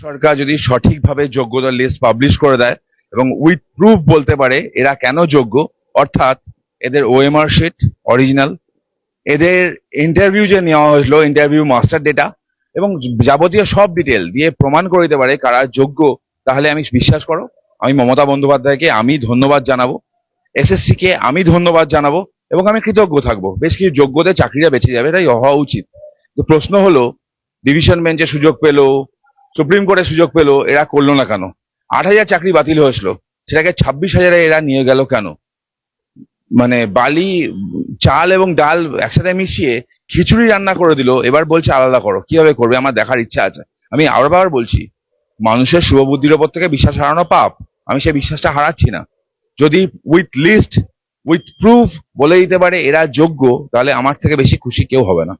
সরকার যদি সঠিকভাবে যোগ্যতার লিস্ট পাবলিশ করে দেয় এবং উইথ প্রুফ বলতে পারে এরা কেন যোগ্য, অর্থাৎ এদের ওএমআর শিট অরিজিনাল এদের ইন্টারভিউ যে নেওয়া হয়েছিল ইন্টারভিউ মাস্টার ডেটা এবং যাবতীয় সব ডিটেল দিয়ে প্রমাণ করে দিতে পারে কারা যোগ্য, তাহলে আমি বিশ্বাস করো, আমি মমতা বন্দ্যোপাধ্যায়কে আমি ধন্যবাদ জানাব এসএসসি কে আমি ধন্যবাদ জানাব এবং আমি কৃতজ্ঞ থাকব। বেশ কিছু যোগ্যদের চাকরিটা বেঁচে যাবে, তাই হওয়া উচিত। প্রশ্ন হলো ডিভিশন বেঞ্চে সুযোগ পেল সুপ্রিম কোর্টে সুযোগ পেল, এরা করল না কেন? আট হাজার চাকরি বাতিল হয়েছিল, সেটাকে ছাব্বিশ হাজারে এরা নিয়ে গেল কেন? মানে বালি, চাল এবং ডাল একসাথে মিশিয়ে খিচুড়ি রান্না করে দিল, এবার বলছে আলাদা করো, কীভাবে করবে? আমার দেখার ইচ্ছা আছে। আমি আবার বাবার বলছি, মানুষের শুভবুদ্ধির ওপর থেকে বিশ্বাস হারানো পাপ, আমি সেই বিশ্বাসটা হারাচ্ছি না। যদি উইথ লিস্ট উইথ প্রুফ বলে দিতে পারে এরা যোগ্য, তাহলে আমার থেকে বেশি খুশি কেউ হবে না।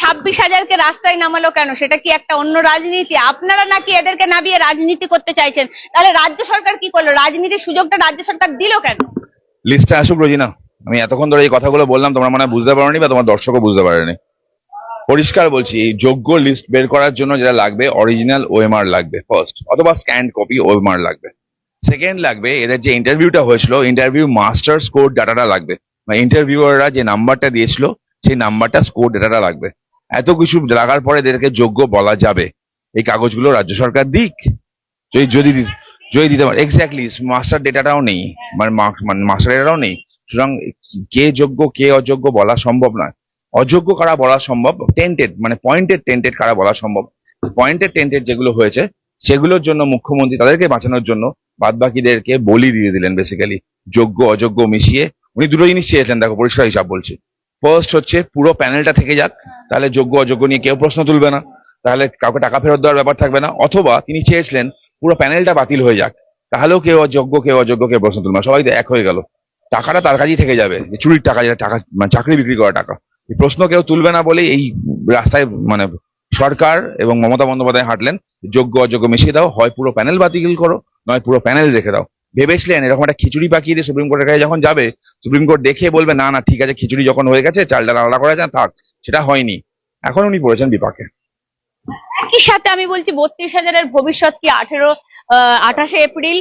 ছাব্বিশ হাজারকে রাস্তায় নামালো কেন? সেটা কি একটা অন্য রাজনীতি? আপনারা নাকি এদেরকে নামিয়ে রাজনীতি করতে চাইছেন? তাহলে রাজ্য সরকার কি করল? রাজনীতির সুযোগটা রাজ্য সরকার দিল কেন? লিস্টে আসুক, রোজিনা। আমি এতক্ষণ ধরে এই কথাগুলো বললাম, তোমরা মানে বুঝতে পারোনি বা তোমার দর্শকও বুঝতে পারেনি। পরিষ্কার বলছি, এই যোগ্য লিস্ট বের করার জন্য যেটা লাগবে অরিজিনাল ওএমআর লাগবে ফার্স্ট অথবা স্ক্যান্ড কপি ওএমআর লাগবে। সেকেন্ড লাগবে, এদের যে ইন্টারভিউটা হয়েছিল ইন্টারভিউ মাস্টার স্কোর ডাটাটা লাগবে। মানে ইন্টারভিউয়াররা যে নাম্বারটা দিয়েছিল, সেই নাম্বারটা স্কোর ডাটাটা লাগবে। এত কিছু লাগার পরে এদেরকে যোগ্য বলা যাবে। এই কাগজগুলো রাজ্য সরকার দিক। যদি যদি যদি দিতে পারে। এক্স্যাক্টলি মাস্টার ডেটাটাও নেই। মানে মানে মাস্টার ডেটাটাও নেই। সুতরাং কে যোগ্য, কে অযোগ্য বলা সম্ভব নয়। অযোগ্য কারা বলা সম্ভব? টেন্টেড মানে পয়েন্টেড টেন্টেড কারা বলা সম্ভব? পয়েন্টেড টেন্টেড যেগুলো হয়েছে, সেগুলোর জন্য মুখ্যমন্ত্রী তাদেরকে বাঁচানোর জন্য বাদবাকিদেরকে বলি দিয়ে দিলেন বেসিক্যালি যোগ্য, অযোগ্য মিশিয়ে। উনি দুটো জিনিস চেয়েছেন দেখো, পরিষ্কার হিসাব বলছি। ফার্স্ট হচ্ছে পুরো প্যানেলটা থেকে যাক, তাহলে যোগ্য অযোগ্য নিয়ে কেউ প্রশ্ন তুলবে না, তাহলে কাউকে টাকা ফেরত দেওয়ার ব্যাপার থাকবে না, অথবা তিনি চেয়েছিলেন পুরো প্যানেলটা বাতিল হয়ে যাক, তাহলেও কেউ অযোগ্য কেউ অযোগ্য, কেউ প্রশ্ন তুলবে না, সবাই এক হয়ে গেল। টাকাটা তার কাছেই থেকে যাবে, যে চুরির টাকা, যেটা টাকা মানে চাকরি বিক্রি করা টাকা। এই প্রশ্ন কেউ তুলবে না বলে এই রাস্তায় মানে সরকার এবং মমতা বন্দ্যোপাধ্যায় হাঁটলেন, যোগ্য, অযোগ্য মিশিয়ে দাও, হয় পুরো প্যানেল বাতিল করো, নয় পুরো প্যানেল রেখে দাও। ভেবেছিলেন এরকম একটা খিচুড়ি পাকিয়ে দিয়ে সুপ্রিম কোর্টের কাছে যখন যাবে সুপ্রিম কোর্ট দেখে বলবে না না ঠিক আছে খিচুড়ি যখন হয়ে গেছে চাল ডাল আলাদা করা যায় থাক। সেটা হয়নি। এখন উনি পড়েছেন বিপাকে। একই সাথে আমি বলছি বত্রিশ হাজারের ভবিষ্যৎ কি আঠেরো আঠাশে এপ্রিল?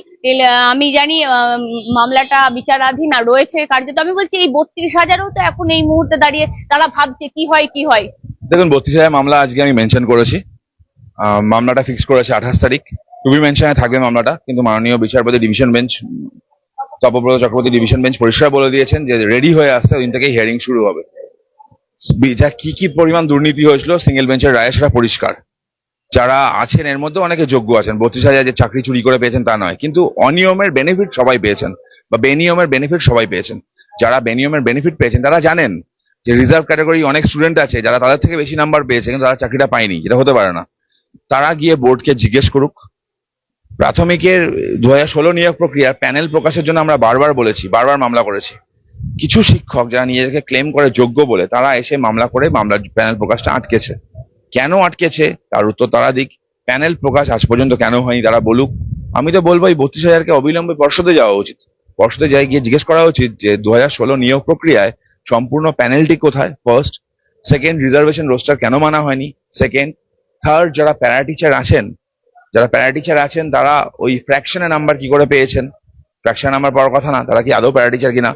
আমি জানি মামলাটা বিচারাধীন আর রয়েছে কার্যত। আমি বলছি এই বত্রিশ হাজারও তো এখন এই মুহূর্তে দাঁড়িয়ে তারা ভাবছে কি হয় কি হয়। দেখুন বত্রিশ হাজার মামলা আজকে আমি মেনশন করেছি। মামলাটা ফিক্স করেছে আঠাশ তারিখ। টুবি মেনশনে থাকবে মামলাটা কিন্তু মাননীয় বিচারপতি division bench Tapabrata Chakraborty division bench পরিষ্কার বলে দিয়েছেন যে রেডি হয়ে আসতে ওই দিন থেকেই হিয়ারিং শুরু হবে। যা কি কি পরিমাণ দুর্নীতি হয়েছিল সিঙ্গেল বেঞ্চের রায়ে সেটা পরিষ্কার। যারা আছেন এর মধ্যে অনেকে যোগ্য আছেন, বত্রিশ হাজার যে চাকরি চুরি করে পেয়েছেন তা নয়, কিন্তু অনিয়মের বেনিফিট সবাই পেয়েছেন, বা বেনিয়মের বেনিফিট সবাই পেয়েছেন। যারা বেনিয়মের বেনিফিট পেয়েছেন, তারা জানেন যে রিজার্ভ ক্যাটাগরি অনেক স্টুডেন্ট আছে, যারা তাদের থেকে বেশি নাম্বার পেয়েছে, কিন্তু তারা চাকরিটা পায়নি যেটা হতে পারে না। তারা গিয়ে বোর্ডকে জিজ্ঞেস করুক প্রাথমিকের দু হাজার ষোলো নিয়োগ প্রক্রিয়ার প্যানেল প্রকাশের জন্য আমরা বারবার বলেছি, বারবার মামলা করেছি। কিছু শিক্ষক যারা নিজেদেরকে ক্লেম করে যোগ্য বলে, তারা এসে মামলা করে মামলার প্যানেল প্রকাশটা আটকেছে। কেন আটকেছে? তার উত্তর তারা দিক। প্যানেল প্রকাশ আজ পর্যন্ত কেন হয়নি তারা বলুক। আমি তো বলব, এই বত্রিশ হাজারকে অবিলম্বে পর্ষদে যাওয়া উচিত। পর্ষদে যাই গিয়ে জিজ্ঞেস করা উচিত যে দু হাজার ষোলো নিয়োগ প্রক্রিয়ায় সম্পূর্ণ প্যানেলটি কোথায়? ফার্স্ট সেকেন্ড রিজার্ভেশন রোস্টার কেন মানা হয়নি? সেকেন্ড থার্ড যারা প্যারা টিচার আছেন যারা প্যারা টিচার আছেন, তারা ওই ফ্র্যাকশনের নাম্বার কি করে পেয়েছেন? ফ্র্যাকশন নাম্বার পাওয়ার কথা না, তারা কি আদৌ প্যারা টিচার কিনা?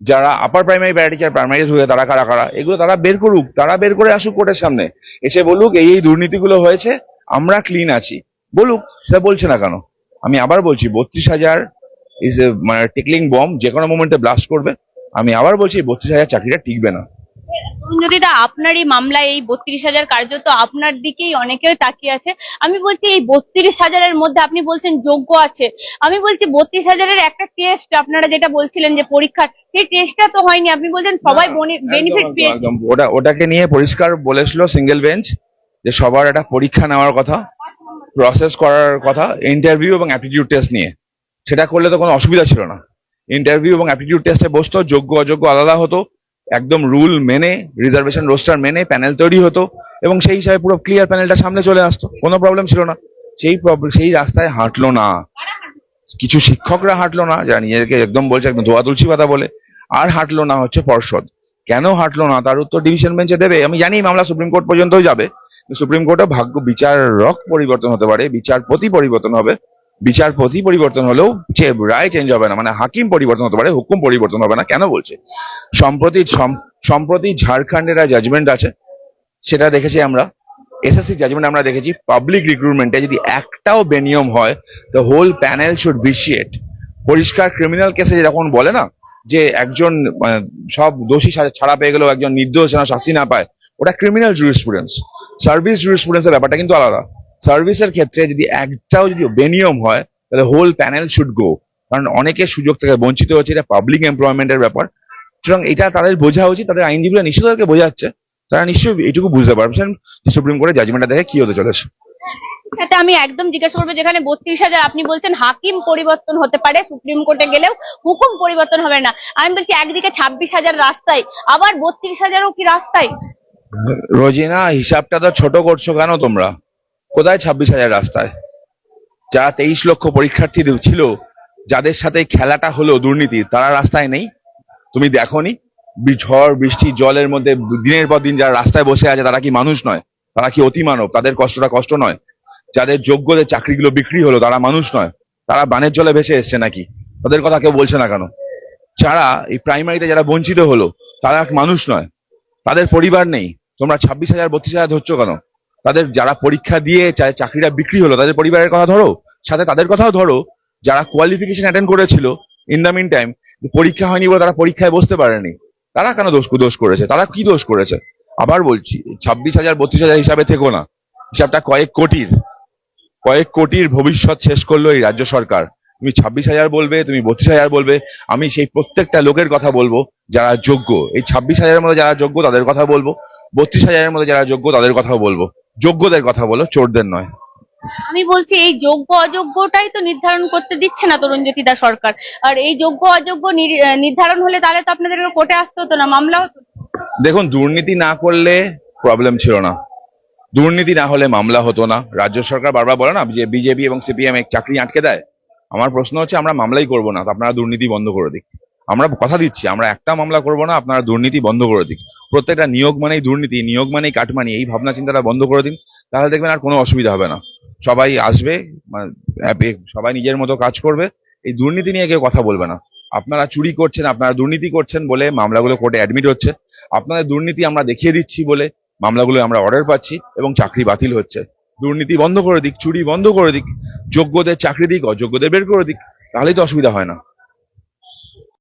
যারা upper primary para teacher primary ধুয়ে তারা কারা কারা? এগুলো তারা বের করুক, তারা বের করে আসুক কোর্টের সামনে। এসে বলুক, এই এই দুর্নীতিগুলো হয়েছে, আমরা ক্লিন আছি। বলুক, সেটা বলছে না কেন? আমি আবার বলছি, বত্রিশ হাজার ইজ মানে টিকলিং বম যে কোনো মোমেন্টে ব্লাস্ট করবে। আমি আবার বলছি, বত্রিশ হাজার চাকরিটা টিকবে না। অরুণজ্যোতিদা আপনার এই মামলায় এই বত্রিশ হাজার কার্যত আপনার দিকেই অনেকেই তাকিয়ে আছে। আমি বলছি এই বত্রিশ হাজারের মধ্যে আপনি বলছেন যোগ্য আছে। আমি বলছি বত্রিশ হাজারের একটা টেস্ট আপনারা যেটা বলছিলেন যে পরীক্ষা সেই টেস্টটা তো হয়নি। আপনি বলছেন সবাই বেনিফিট ওটা ওটাকে নিয়ে পরিষ্কার বলেছিল সিঙ্গেল বেঞ্চ যে সবার একটা পরীক্ষা নেওয়ার কথা প্রসেস করার কথা ইন্টারভিউ এবং অ্যাপটিটিউড টেস্ট নিয়ে। সেটা করলে তো কোনো অসুবিধা ছিল না। ইন্টারভিউ এবং অ্যাপটিটিউড টেস্টে বসতো যোগ্য অযোগ্য আলাদা হতো। একদম রুল মেনে, রিজার্ভেশন রোস্টার মেনে প্যানেল তৈরি হতো এবং সেই হিসাবে পুরো ক্লিয়ার প্যানেলটা সামনে চলে আসতো। কোনো প্রবলেম ছিল না। সেই সেই রাস্তায় হাঁটলো না। কিছু শিক্ষকরা হাঁটলো না, যারা নিজেকে একদম বলছে, একদম ধোয়া তুলসী পাতা বলে। আর হাঁটলো না হচ্ছে পর্ষদ। কেন হাঁটলো না? তার উত্তর ডিভিশন বেঞ্চে দেবে। আমি জানি মামলা সুপ্রিম কোর্ট পর্যন্তও যাবে। সুপ্রিম কোর্টে ভাগ্য বিচারক পরিবর্তন হতে পারে, বিচারপতি পরিবর্তন হবে। বিচারপতি পরিবর্তন হলেও যে রায় চেঞ্জ হবে না মানে হাকিম পরিবর্তন হতে পারে হুকুম পরিবর্তন হবে না কেন বলছে? সম্প্রতি সম্প্রতি ঝাড়খণ্ডের জাজমেন্ট আছে সেটা দেখেছি আমরা এসএসসি জাজমেন্ট আমরা দেখেছি পাবলিক রিক্রুটমেন্টে যদি একটাও বেনিয়ম হয় the whole panel should vitiate পরিষ্কার ক্রিমিনাল কেসে যখন বলে না যে একজন মানে, সব দোষী ছাড়া পেয়ে গেলেও একজন নির্দোষ যেন শাস্তি না পায় ওটা ক্রিমিনাল জুরিসপ্রুডেন্স সার্ভিস জুরিসপ্রুডেন্সের ব্যাপারটা কিন্তু আলাদা। সার্ভিসের ক্ষেত্রে যদি একটাও যদি বেনিয়ম হয় তাহলে হোল প্যানেল শুড গো কারণ অনেকে সুযোগ থেকে বঞ্চিত হচ্ছে এটা পাবলিক এমপ্লয়মেন্টের ব্যাপার। সুতরাং এটা তাদের বোঝা উচিত তাদের আইনজীবীরা নিশ্চয়ই তাদেরকে বোঝাচ্ছে তারা নিশ্চয়ই এটুকু বুঝতে পারছেন সুপ্রিম কোর্টের জাজমেন্টটা দেখে কি হতে চলেছে। আমি একদম জিজ্ঞাসা করব যেখানে বত্রিশ হাজার আপনি বলছেন হাকিম পরিবর্তন হতে পারে সুপ্রিম কোর্টে গেলেও হুকুম পরিবর্তন হবে না। আমি বলছি একদিকে ছাব্বিশ হাজার রাস্তায় আবার বত্রিশ হাজারও কি রাস্তায়? রোজিনা হিসাবটা তো ছোট করছ কেন তোমরা? কোথায় ছাব্বিশ হাজার রাস্তায়? যারা তেইশ লক্ষ পরীক্ষার্থী ছিল, যাদের সাথে খেলাটা হলো দুর্নীতি, তারা রাস্তায় নেই? তুমি দেখোনি? ঝড়, বৃষ্টি, জলের মধ্যে দিনের পর দিন যারা রাস্তায় বসে আছে, তারা কি মানুষ নয়? তারা কি অতি মানব তাদের কষ্টটা কষ্ট নয়। যাদের যোগ্যদের চাকরিগুলো বিক্রি হলো, তারা মানুষ নয়। তারা বানের জলে ভেসে এসছে নাকি? তাদের কথা কেউ বলছে না কেন? যারা এই প্রাইমারিতে যারা বঞ্চিত হলো, তারা মানুষ নয়? তাদের পরিবার নেই। তোমরা ছাব্বিশ হাজার, বত্রিশ হাজার ধরছো কেন? তাদের যারা পরীক্ষা দিয়ে চাকরিটা বিক্রি হলো, তাদের পরিবারের কথা ধরো, সাথে তাদের কথাও ধরো, যারা কোয়ালিফিকেশন অ্যাটেন্ড করেছিল ইন দ্য মিন টাইম পরীক্ষা হয়নি বলে তারা পরীক্ষায় বসতে পারেনি। তারা কেন দোষ দোষ করেছে? তারা কি দোষ করেছে? আবার বলছি, ছাব্বিশ হাজার, বত্রিশ হাজার হিসাবে থেকো না। হিসাবটা কয়েক কোটির। কয়েক কোটির ভবিষ্যৎ শেষ করল এই রাজ্য সরকার। তুমি ছাব্বিশ হাজার বলবে, তুমি বত্রিশ হাজার বলবে, আমি সেই প্রত্যেকটা লোকের কথা বলব যারা যোগ্য। এই ছাব্বিশ হাজারের মধ্যে যারা যোগ্য, তাদের কথা বলব। বত্রিশ হাজারের মধ্যে যারা যোগ্য, তাদের কথাও বলব। যোগ্যদের কথা বলো চোরদের নয়। আমি বলছি এই যোগ্য অযোগ্যটাই তো নির্ধারণ করতে দিচ্ছে না তরুণজ্যোতি দা সরকার। আর এই যোগ্য অযোগ্য নির- নির্ধারণ হলে তাহলে তো আপনাদেরকে কোর্টে আসতে হতো না মামলা হতো। দেখুন দুর্নীতি না করলে প্রবলেম ছিল না। দুর্নীতি না হলে মামলা হতো না। রাজ্য সরকার বারবার বলে না যে বিজেপি এবং সিপিএম চাকরি আটকে দেয়। আমার প্রশ্ন হচ্ছে আমরা মামলাই করব না আপনারা দুর্নীতি বন্ধ করে দিক। আমরা কথা দিচ্ছি আমরা একটা মামলা করব না আপনারা দুর্নীতি বন্ধ করে দিক। প্রত্যেকটা নিয়োগ মানেই দুর্নীতি নিয়োগ মানেই কাটমানি এই ভাবনা চিন্তাটা বন্ধ করে দিন তাহলে দেখবেন আর কোনো অসুবিধা হবে না। সবাই আসবে মানে, সবাই নিজের মতো কাজ করবে এই দুর্নীতি নিয়ে কেউ কথা বলবে না। আপনারা চুরি করছেন আপনারা দুর্নীতি করছেন বলে মামলাগুলো কোর্টে অ্যাডমিট হচ্ছে। আপনাদের দুর্নীতি আমরা দেখিয়ে দিচ্ছি বলে মামলাগুলো আমরা অর্ডার পাচ্ছি এবং চাকরি বাতিল হচ্ছে। দুর্নীতি বন্ধ করে দিক চুরি বন্ধ করে দিক যোগ্যদের চাকরি দিক অযোগ্যদের বের করে দিক তাহলেই তো অসুবিধা হয় না।